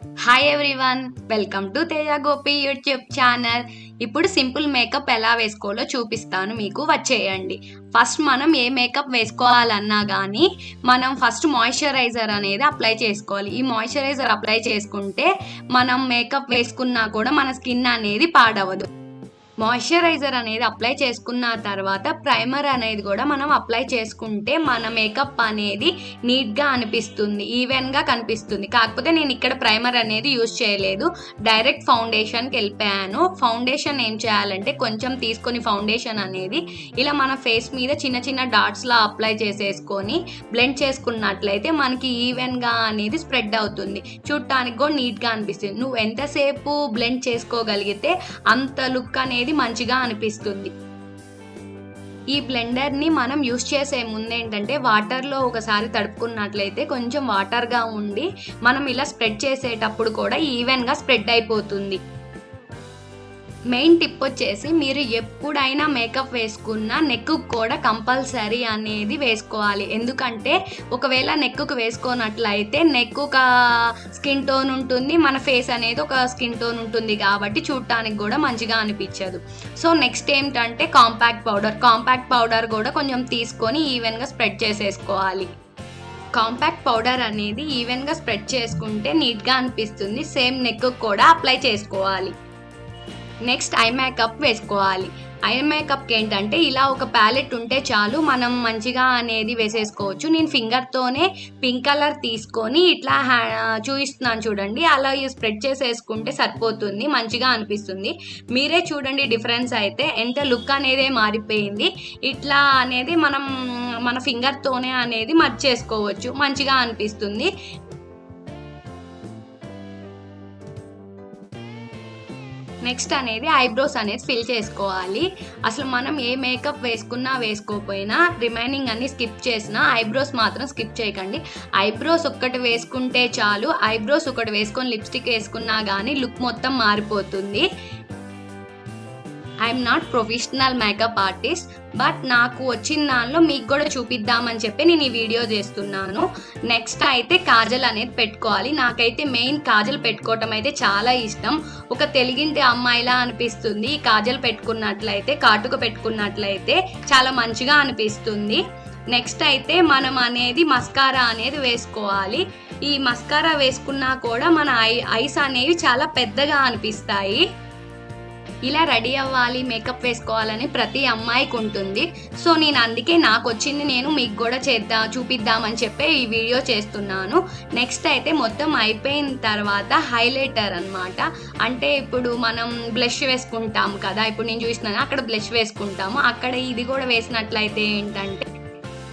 Hi everyone welcome to Teja Gopi YouTube channel ఇప్పుడు simple makeup ఎలా వేసుకోవాలో చూపిస్తాను మీకు వచ్చేయండి. ఫస్ట్ మనం ఏ మేకప్ వేసుకోవాలన్నా కానీ మనం ఫస్ట్ మాయిశ్చరైజర్ అనేది అప్లై చేసుకోవాలి. ఈ మాయిశ్చరైజర్ అప్లై చేసుకుంటే మనం మేకప్ వేసుకున్నా కూడా మన స్కిన్ అనేది పాడవదు. మాయిశ్చరైజర్ అనేది అప్లై చేసుకున్న తర్వాత ప్రైమర్ అనేది కూడా మనం అప్లై చేసుకుంటే మన మేకప్ అనేది నీట్గా అనిపిస్తుంది ఈవెన్గా కనిపిస్తుంది. కాకపోతే నేను ఇక్కడ ప్రైమర్ అనేది యూజ్ చేయలేదు. డైరెక్ట్ ఫౌండేషన్కి వెళ్ళిపోయాను. ఫౌండేషన్ ఏం చేయాలంటే కొంచెం తీసుకొని ఫౌండేషన్ అనేది ఇలా మన ఫేస్ మీద చిన్న చిన్న డాట్స్లా అప్లై చేసేసుకొని బ్లెండ్ చేసుకున్నట్లయితే మనకి ఈవెన్గా అనేది స్ప్రెడ్ అవుతుంది. చూడటానికి కూడా నీట్గా అనిపిస్తుంది. నువ్వు ఎంతసేపు బ్లెండ్ చేసుకోగలిగితే అంత లుక్ అనేది మంచిగా అనిపిస్తుంది. ఈ బ్లెండర్ని మనం యూస్ చేసే ముందు ఏంటంటే వాటర్లో ఒకసారి తడుపుకున్నట్లయితే కొంచెం వాటర్గా ఉండి మనం ఇలా స్ప్రెడ్ చేసేటప్పుడు కూడా ఈవెన్గా స్ప్రెడ్ అయిపోతుంది. మెయిన్ టిప్ వచ్చేసి మీరు ఎప్పుడైనా మేకప్ వేసుకున్నా నెక్కు కూడా కంపల్సరీ అనేది వేసుకోవాలి. ఎందుకంటే ఒకవేళ నెక్కుకు వేసుకోనట్లయితే నెక్ ఒక స్కిన్ టోన్ ఉంటుంది మన ఫేస్ అనేది ఒక స్కిన్ టోన్ ఉంటుంది కాబట్టి చూడటానికి కూడా మంచిగా అనిపించదు. సో నెక్స్ట్ ఏంటంటే కాంపాక్ట్ పౌడర్ కాంపాక్ట్ పౌడర్ కూడా కొంచెం తీసుకొని ఈవెన్గా స్ప్రెడ్ చేసేసుకోవాలి. కాంపాక్ట్ పౌడర్ అనేది ఈవెన్గా స్ప్రెడ్ చేసుకుంటే నీట్గా అనిపిస్తుంది. సేమ్ నెక్ కూడా అప్లై చేసుకోవాలి. నెక్స్ట్ ఐ మేకప్ వేసుకోవాలి. ఐ మేకప్కి ఏంటంటే ఇలా ఒక ప్యాలెట్ ఉంటే చాలు మనం మంచిగా అనేది వేసేసుకోవచ్చు. నేను ఫింగర్తోనే పింక్ కలర్ తీసుకొని ఇట్లా హ్యా- చూపిస్తున్నాను చూడండి. అలా స్ప్రెడ్ చేసేసుకుంటే సరిపోతుంది మంచిగా అనిపిస్తుంది. మీరే చూడండి డిఫరెన్స్ అయితే ఎంత లుక్ అనేది మారిపోయింది. ఇట్లా అనేది మనం మన ఫింగర్తోనే అనేది మర్చేసుకోవచ్చు మంచిగా అనిపిస్తుంది. నెక్స్ట్ అనేది ఐబ్రోస్ అనేది ఫిల్ చేసుకోవాలి. అసలు మనం ఏ మేకప్ వేసుకున్నా వేసుకోకపోయినా రిమైనింగ్ అన్ని స్కిప్ చేసినా ఐబ్రోస్ మాత్రం స్కిప్ చేయకండి. ఐబ్రోస్ ఒక్కటి వేసుకుంటే చాలు. ఐబ్రోస్ ఒకటి వేసుకొని లిప్స్టిక్ వేసుకున్నా కానీ లుక్ మొత్తం మారిపోతుంది. I'm not professional makeup artist but నాకు వచ్చిన దానిలో మీకు కూడా చూపిద్దామని చెప్పి నేను ఈ వీడియో చేస్తున్నాను. నెక్స్ట్ అయితే కాజల్ అనేది పెట్టుకోవాలి. నాకైతే మెయిన్ కాజల్ పెట్టుకోవటం అయితే చాలా ఇష్టం. ఒక తెలుగింటి అమ్మాయిలా అనిపిస్తుంది. ఈ కాజల్ పెట్టుకున్నట్లయితే కాటుక పెట్టుకున్నట్లయితే చాలా మంచిగా అనిపిస్తుంది. నెక్స్ట్ అయితే మనం అనేది మస్కారా అనేది వేసుకోవాలి. ఈ మస్కారా వేసుకున్నా కూడా మన ఐ ఐస్ అనేవి చాలా పెద్దగా అనిపిస్తాయి. ఇలా రెడీ అవ్వాలి మేకప్ వేసుకోవాలని ప్రతి అమ్మాయికి ఉంటుంది. సో నేను అందుకే నాకు వచ్చింది నేను మీకు కూడా చేద్దాం చూపిద్దామని చెప్పి ఈ వీడియో చేస్తున్నాను. నెక్స్ట్ అయితే మొత్తం అయిపోయిన తర్వాత హైలైటర్ అన్నమాట. అంటే ఇప్పుడు మనం బ్లష్ వేసుకుంటాం కదా ఇప్పుడు నేను చూసినాను అక్కడ బ్లష్ వేసుకుంటాము. అక్కడ ఇది కూడా వేసినట్లయితే ఏంటంటే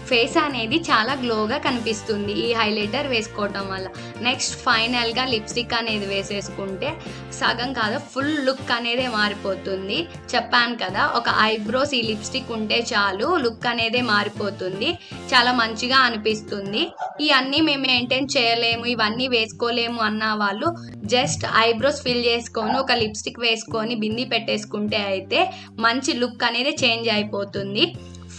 ఫేస్ అనేది చాలా గ్లోగా కనిపిస్తుంది ఈ హైలైటర్ వేసుకోవటం వల్ల. నెక్స్ట్ ఫైనల్గా లిప్స్టిక్ అనేది వేసేసుకుంటే సగం కాదు ఫుల్ లుక్ అనేది మారిపోతుంది. చెప్పాను కదా ఒక ఐబ్రోస్ ఈ లిప్స్టిక్ ఉంటే చాలు లుక్ అనేది మారిపోతుంది. చాలా మంచిగా అనిపిస్తుంది. ఇవన్నీ మేము మెయింటైన్ చేయలేము ఇవన్నీ వేసుకోలేము అన్న వాళ్ళు జస్ట్ ఐబ్రోస్ ఫిల్ చేసుకొని ఒక లిప్స్టిక్ వేసుకొని బింది పెట్టేసుకుంటే అయితే మంచి లుక్ అనేది చేంజ్ అయిపోతుంది.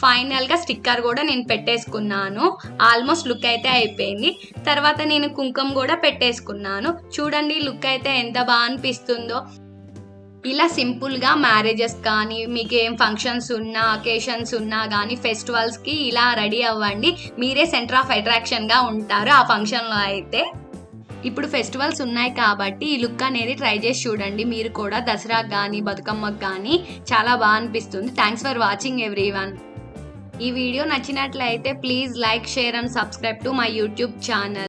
ఫైనల్గా స్టిక్కర్ కూడా నేను పెట్టేసుకున్నాను. ఆల్మోస్ట్ లుక్ అయితే అయిపోయింది. తర్వాత నేను కుంకుమ కూడా పెట్టేసుకున్నాను. చూడండి లుక్ అయితే ఎంత బాగా అనిపిస్తుందో. ఇలా సింపుల్గా మ్యారేజెస్ కానీ మీకు ఏం ఫంక్షన్స్ ఉన్నా అకేషన్స్ ఉన్నా కానీ ఫెస్టివల్స్కి ఇలా రెడీ అవ్వండి. మీరే సెంటర్ ఆఫ్ అట్రాక్షన్గా ఉంటారు ఆ ఫంక్షన్లో అయితే. ఇప్పుడు ఫెస్టివల్స్ ఉన్నాయి కాబట్టి ఈ లుక్ అనేది ట్రై చేసి చూడండి. మీరు కూడా దసరాకు కానీ బతుకమ్మకు కానీ చాలా బాగా అనిపిస్తుంది. Thanks for watching everyone ఈ వీడియో నచ్చినట్లయితే please like share and subscribe to my YouTube channel.